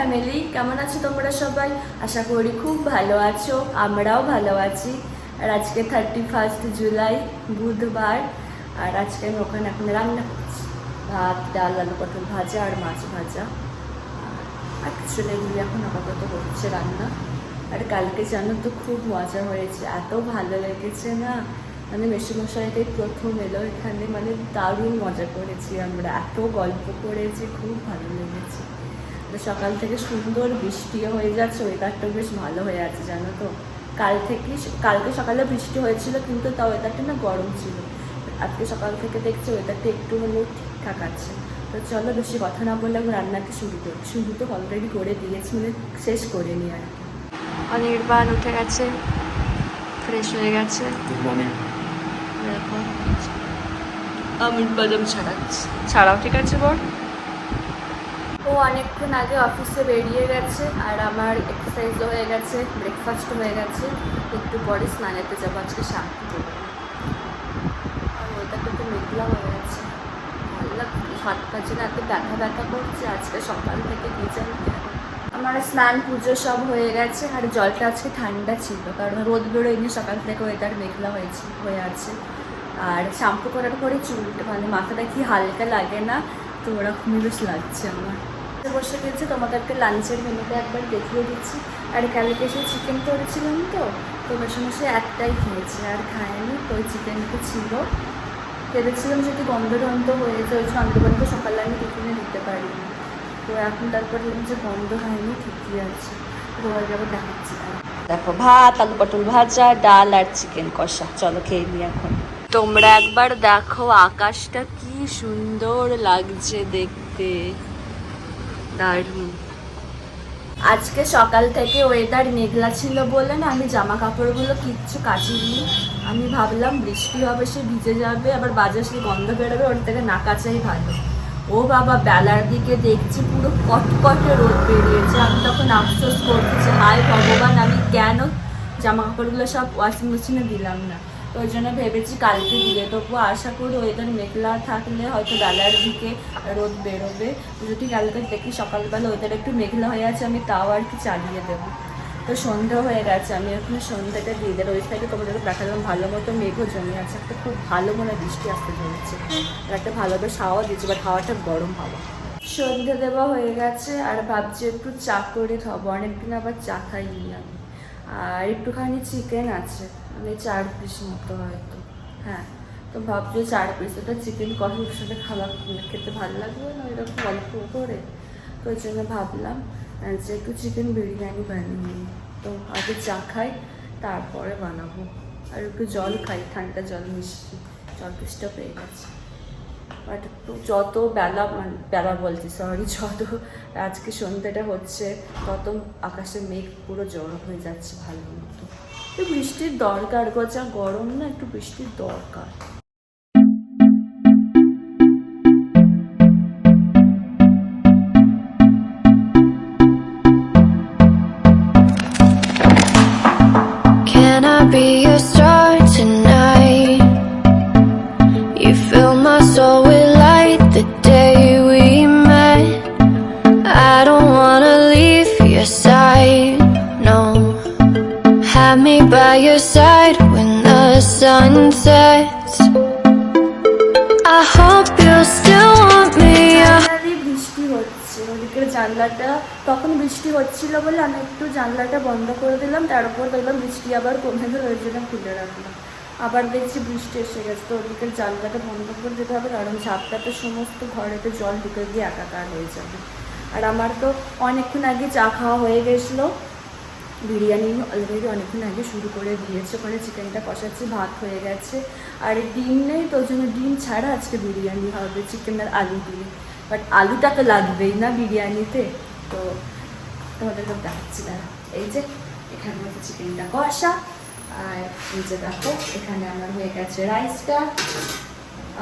Family কেমন আছো তোমরা সবাই? আশা করি খুব ভালো আছো, আমরাও ভালো আছি। আর আজকে থার্টি ফার্স্ট জুলাই বুধবার। আর আজকে আমি ওখানে এখন রান্না করছি। ভাত, ডাল, আলু পটল ভাজা আর মাছ ভাজা। আর কিছু এগুলি এখন আপাতত হচ্ছে রান্না। আর কালকে জানো তো খুব মজা হয়েছে, এত ভালো লেগেছে না। মানে মেশিমশাইটাই প্রথম এলো এখানে মানে দারুণ মজা করেছি আমরা। এত গল্প করেছি, খুব ভালো লেগেছে। সকাল থেকে সুন্দর বৃষ্টিও হয়ে যাচ্ছে ওয়েদারটাও বেশ ভালো হয়ে আছে জানো তো? কাল থেকে কালকে সকালে বৃষ্টি হয়েছিল কিন্তু তাও ওয়েদারটা না গরম ছিল। আজকে সকাল থেকে দেখছি ওয়েদারটা একটু হলেও ঠিকঠাক আছে। তো চলো বেশি কথা না বললে আমি রান্নাটা শুরু করি? শুরু তো অলরেডি করে দিয়েছি মানে শেষ করে নিই আর কি। অনির্বাণ উঠে গেছে ফ্রেশ হয়ে গেছে। আমি বাদাম ছাড়াচ্ছি ছাড়াও ঠিক আছে বল ও অনেকক্ষণ আগে অফিসে বেরিয়ে গেছে আর আমার এক্সারসাইজও হয়ে গেছে ব্রেকফাস্টও হয়ে গেছে। একটু পরে স্নানেতে যাব, আজকে শান্তি করব আর ওয়েদারটা তো মেঘলা হয়ে গেছে। হাত এত ব্যথা ব্যথা করছে, আজকে সকাল থেকে জানি আমার স্নান, পুজো সব হয়ে গেছে আর জলটা আজকে ঠান্ডা ছিল, কারণ রোদ বেরোয়নি, সকাল থেকে ওয়েদার মেঘলা হয়েছে, হয়ে আছে। আর শ্যাম্পু করার পরে চুলটা মানে মাথাটা কি হালকা লাগে না, তো ওরকমই বেশ লাগছে আমার। বসে গেছে, তোমাদেরকে লাঞ্চের মেনুটা একবার দেখিয়ে দিচ্ছি। আর কালকে এসে চিকেন করেছিলাম তো তো মেশে একটাই খেয়েছে। আর খায়নি তো ওই চিকেনটা ছিল। ভেবেছিলাম যদি গন্ধ হয়ে যায়, ওই চন্দ্রবানকে সকালে আমি টিফিনে দিতে পারিনি। তো এখন তারপর যে গন্ধ হয়নি, ঠিকই আছে। রোয়ার যাব দেখাচ্ছি দেখো, ভাত, আলু পটল ভাজা, ডাল আর চিকেন কষা। চলো খেয়ে নিই এখন। তোমরা একবার দেখো আকাশটা কি সুন্দর লাগছে দেখতে। দারুণ। আজকে সকাল থেকে ওয়েদার মেঘলা ছিল বলে না আমি জামা কাপড়গুলো কিচ্ছু কাচিনি। আমি ভাবলাম বৃষ্টি হবে, সে ভিজে যাবে, আবার বাজার সে গন্ধ বেরোবে, ওর থেকে না কাচাই ভালো। ও বাবা, বেলার দিকে দেখছি পুরো কটকটে রোদ বেরিয়েছে। আমি তখন আফসোস করছি হায় ভগবান, আমি কেন জামা কাপড়গুলো সব ওয়াশিং মেশিনে দিলাম না? ওই জন্য ভেবেছি কালকে দিয়ে দেবো। আশা করি ওয়েদার মেঘলা থাকলে হয়তো বেলার দিকে রোদ বেরোবে। যদি কালকে দেখি সকালবেলা ওয়েদার একটু মেঘলা হয়ে আছে, আমি তাও আর কি চালিয়ে দেবো। তো সন্ধ্যা হয়ে গেছে, আমি এখন সন্ধ্যাটা দিয়ে দেবো। ওই সাইডে তোমাদেরকে দেখালাম, ভালো মতো মেঘও জমে আছে। একটা খুব ভালো মনে বৃষ্টি আসতে চলেছে। আর একটা ভালো বেশ হাওয়া দিচ্ছে বাট হাওয়াটা গরম হাওয়া। সন্ধ্যা দেওয়া হয়ে গেছে, আর ভাবছি একটু চা করে খাব। অনেকদিন আবার চা খাইনি আমি। আর একটুখানি চিকেন আছে। মানে চার পিস মতো হয়তো। হ্যাঁ তো ভাবছি চার পিস ওটা চিকেন কষার সাথে খাবার খেতে ভালো লাগবে না? এরকম অল্প করে। তো ওই জন্য ভাবলাম যে একটু চিকেন বিরিয়ানি বানিয়ে। তো আগে চা খাই, তারপরে বানাবো। আর একটু জল খাই, ঠান্ডা জল মিষ্টি, জল পিসটা পেয়ে গেছে। বাট একটু যত বেলা মানে বেলা বলছি সরি যত আজকে সন্ধ্যাটা হচ্ছে, তত আকাশে মেঘ পুরো জড়ো হয়ে যাচ্ছে ভালো মতো। বৃষ্টির দরকার গো যা গরম না একটু বৃষ্টির দরকার। Have me by your side when the sun sets. I hope you still want me. বৃষ্টি হচ্ছে, ওদিকের জানলাটা, তখন বৃষ্টি হচ্ছিল বলে আমি একটু জানলাটা বন্ধ করে দিলাম তারপর দেখলাম বৃষ্টি আবার কমে গেল, ওই জন্য খুলে রাখলাম আবার দেখছি বৃষ্টি এসে গেছে, তো ওদিকের জানলাটা বন্ধ করে দিতে হবে, কারণ ঝাপটাতে সমস্ত ঘরেতে জল ঢুকে গিয়ে একাকার হয়ে যাবে আর আমার তো অনেকক্ষণ আগে চা খাওয়া হয়ে গেছিল বিরিয়ানি অলরেডি অনেকক্ষণ আগে শুরু করে দিয়েছে। ওখানে চিকেনটা কষাচ্ছি, ভাত হয়ে গেছে। আর ডিম নেই তো জন্য ডিম ছাড়া আজকে বিরিয়ানি হবে চিকেন আর আলু দিয়ে। বাট আলুটা তো লাগবেই না বিরিয়ানিতে। তো তোমাদেরকে দেখাচ্ছি দাঁড়া এই যে, এখানে হচ্ছে চিকেনটা কষা। আর এই যে দেখো, এখানে আমার হয়ে গেছে রাইসটা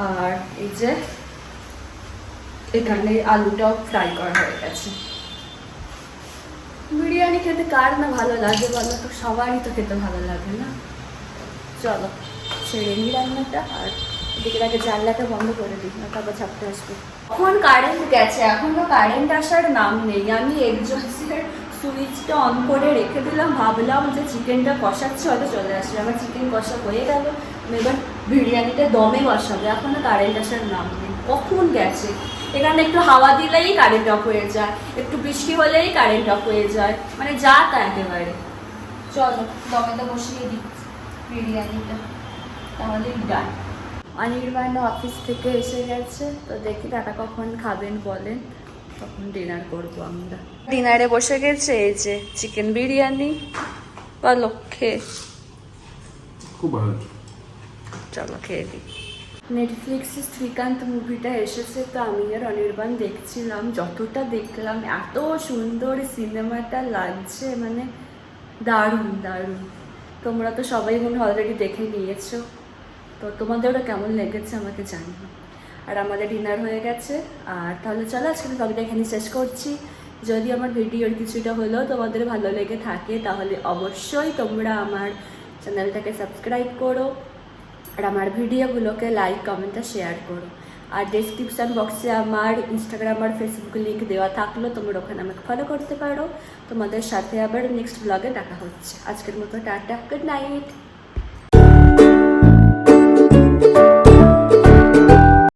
আর এই যে, এখানে আলুটাও ফ্রাই করা হয়ে গেছে। বিরিয়ানি খেতে কার না ভালো লাগে বলো তো? সবারই তো খেতে ভালো লাগে না? চলো, ছেড়ে নিই রান্নাটা আর এদিকে আগে জানলাটা বন্ধ করে দিই, না তারপর ছাপতে আসবে। এখন কারেন্ট গেছে, এখনও কারেন্ট আসার নাম নেই। আমি এক্সস্টের সুইচটা অন করে রেখে দিলাম, ভাবলাম যে চিকেনটা কষাচ্ছে, হয়তো চলে আসবে। আমার চিকেন কষা হয়ে গেল। এবার বিরিয়ানিটা দমে বসাবো, এখনও কারেন্ট আসার নাম নেই। কখন গেছে? এখানে একটু হাওয়া দিলেই কারেন্ট অফ হয়ে যায় একটু বৃষ্টি হলেই কারেন্ট অফ হয়ে যায় মানে যা তা একেবারে। চলো দমে তো বসিয়ে দিই বিরিয়ানিটা তাহলেই ডান অনির্বাণ অফিস থেকে এসে গেছে তো দেখি দাদা কখন খাবেন বলেন তখন ডিনার করব আমরা। ডিনারে বসে গেছে এই যে চিকেন বিরিয়ানি বা খেয়ে। খুব ভালো। চলো খেয়ে দিই। নেটফ্লিক্সে শ্রীকান্ত মুভিটা এসেছে তো আমি আর অনির্বাণ দেখছিলাম। যতটা দেখলাম, এত সুন্দর সিনেমাটা লাগছে মানে দারুণ দারুণ। তোমরা তো সবাই মনে অলরেডি দেখে নিয়েছো। তো তোমাদের ওটা কেমন লেগেছে আমাকে জানিও। আর আমাদের ডিনার হয়ে গেছে। আর তাহলে চলো আজকে ব্লগটা এখানে শেষ করছি। যদি আমার ভিডিওর কিছুটা হলেও তোমাদের ভালো লেগে থাকে, তাহলে অবশ্যই তোমরা আমার চ্যানেলটাকে সাবস্ক্রাইব করো। আর আমার ভিডিওগুলোকে লাইক কমেন্ট আর শেয়ার করো। আর ডেসক্রিপশান বক্সে আমার ইনস্টাগ্রাম আর ফেসবুক লিঙ্ক দেওয়া থাকল, তোমরা ওখানে আমাকে ফলো করতে পারো। তোমাদের সাথে আবার নেক্সট ব্লগে দেখা হচ্ছে। আজকের মতো টাটা গুড নাইট